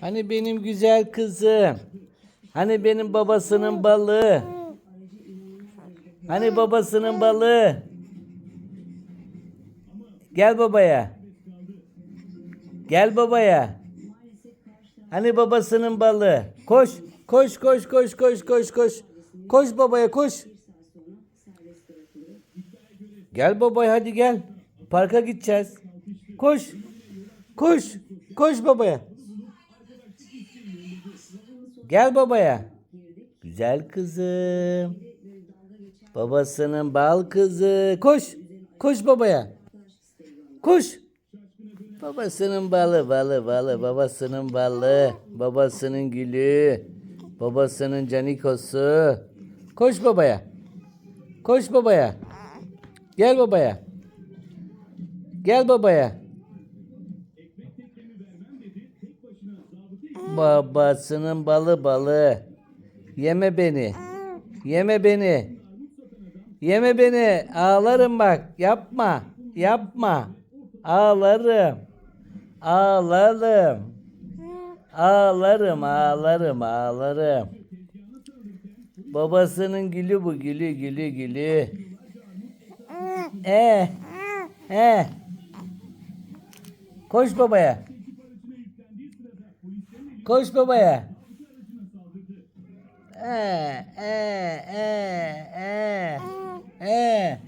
Hani benim güzel kızım. Hani benim babasının balığı. Hani babasının balığı. Gel babaya. Gel babaya. Hani babasının balığı. Koş. Koş koş koş koş koş koş. Koş babaya koş. Gel babaya hadi gel. Parka gideceğiz. Koş. Koş. Koş babaya. Gel babaya. Güzel kızım. Babasının bal kızı. Koş. Koş babaya. Koş. Babasının balı, balı, balı, babasının balı, babasının gülü, babasının canikosu. Koş babaya. Koş babaya. Gel babaya. Gel babaya. Babasının balı balı. Yeme beni. Yeme beni. Yeme beni. Ağlarım bak. Yapma. Yapma. Ağlarım. Ağlarım. Ağlarım, ağlarım, ağlarım. Babasının gülü bu, gülü, gülü, gülü. Eh, eh. Koş babaya. Koş babaya. Ee, e, e, e, e.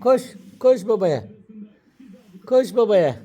Koş, koş babaya. Koş babaya.